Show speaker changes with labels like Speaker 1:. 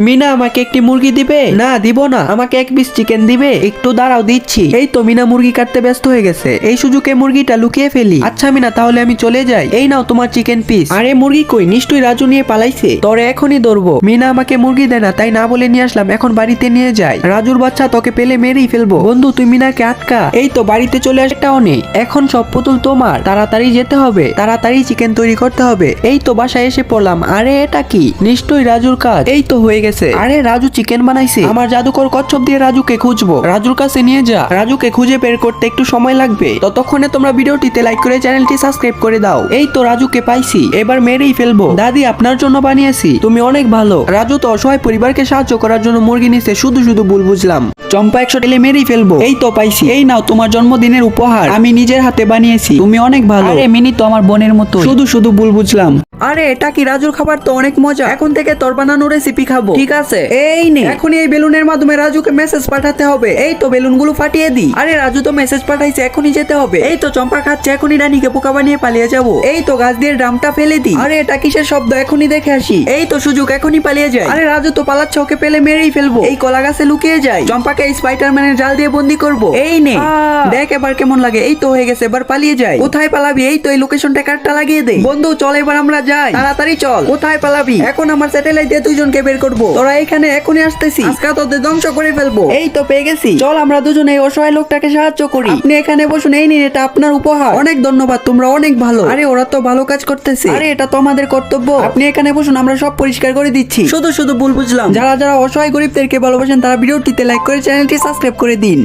Speaker 1: মিনা আমাকে একটি মুরগি দিবে? না, দিব না। আমাকে এক পিস চিকেন দিবে? একটু দাঁড়াও, দিচ্ছি। এই তো মিনা মুরগি কাটতে ব্যস্ত হয়ে গেছে। এই সুযোগে মুরগিটা লুকিয়ে ফেলি। আচ্ছা মিনা, তাহলে আমি চলে যাই। এই নাও তোমার চিকেন পিস আরে, মুরগি কই? নিশ্চয়ই রাজু নিয়ে পালাইছে। তোরে এখনই ধরবো। মিনা আমাকে মুরগি দেয় না, তাই না বলে নিয়ে আসলাম। এখন বাড়িতে নিয়ে যাই। রাজুর বাচ্চা তোকে পেলে মেরেই ফেলব। বন্ধু, তুই মিনাকে আটকা। এই তো বাড়িতে চলে আসাটাও নেই। এখন সব পুতুল তোমার। তাড়াতাড়ি যেতে হবে। তাড়াতাড়ি চিকেন তৈরি করতে হবে। এই তো বাসায় এসে পড়লাম। আরে, এটা কি? নিশ্চয়ই রাজুর কাজ। এই তো হয়ে গেছে। আরে রাজু চিকেন বানাইছে। আমার জাদুকর কচ্ছপ দিয়ে রাজুকে খুঁজবো। রাজুর কাছে নিয়ে যা। রাজুকে খুঁজে বের করতে একটু সময় লাগবে। ততক্ষণে তোমরা ভিডিওটিতে লাইক করে চ্যানেলটি সাবস্ক্রাইব করে দাও। এই তো রাজুকে পাইছি। এবার মেরেই ফেলব। দাদি আপনার জন্য বানিয়েছি। তুমি অনেক ভালো। রাজু তো অসহায় পরিবারকে সাহায্য করার জন্য মুরগি নিছে শুধু শুধু ভুল বুঝলাম। চম্পা একশো টেলে মেরেই ফেলব। এই তো পাইছি। এই নাও তোমার জন্মদিনের উপহার। আমি নিজের হাতে বানিয়েছি। তুমি অনেক ভালো। আরে মিনি তো আমার বোনের মতো শুধু শুধু ভুল বুঝলাম। আরে এটা কি রাজুর খাবার? তো অনেক মজা। এখন থেকে তোর বানানো রেসিপি খাব। ঠিক আছে? এই নে। এখন এই বেলুনের মাধ্যমে রাজুকে মেসেজ পাঠাতে হবে। এই তো বেলুনগুলো ফাটিয়ে দি। আরে রাজু তো মেসেজ পাঠাইছে এখনই যেতে হবে। এই তো চম্পা খাচ্ছে এখনই রানীকে পোকা বানিয়ে পালিয়ে যাব। এই তো গাছ দিয়ে ড্রামটা ফেলে দি। আরে এটা কিসের শব্দ? এখনই দেখে আসি। এই তো সুযোগ এখনই পালিয়ে যায় আরে রাজু তো পালাচ্ছে ওকে পেলে মেরেই ফেলব। এই কলা গাছে লুকিয়ে যায় চম্পাকে এই স্পাইডারম্যানের জাল দিয়ে বন্দি করব। এই নে। দেখ এবার কেমন লাগে। এই তো হয়ে গেছে এবার পালিয়ে যায় কোথায় পালাবি? এই তো এই লোকেশনটা কার্ডটা লাগিয়ে দে। বন্ধু চল এবার আমরা যাই। তাড়াতাড়ি চল। কোথায় পালাবি? এখন আমার স্যাটেলাইট দিয়ে দুজনকে বের করব। তোরা এখানে এখনই আসতেছি আজকে তোদের ধ্বংস করে ফেলব। এই তো পেয়ে গেছি। চল আমরা দুজন এই অসহায় লোকটাকে সাহায্য করি। আপনি এখানে বসুন। এই নিন এটা আপনার উপহার। অনেক ধন্যবাদ তোমরা অনেক ভালো। আরে ওরা তো ভালো কাজ করতেছে। আরে এটা তো আমাদের কর্তব্য। আপনি এখানে বসুন আমরা সব পরিষ্কার করে দিচ্ছি। শুধু শুধু ভুল বুঝলাম। যারা যারা অসহায় গরিবদেরকে ভালোবাসেন তারা ভিডিওটিতে লাইক করে চ্যানেলটি সাবস্ক্রাইব করে দিন।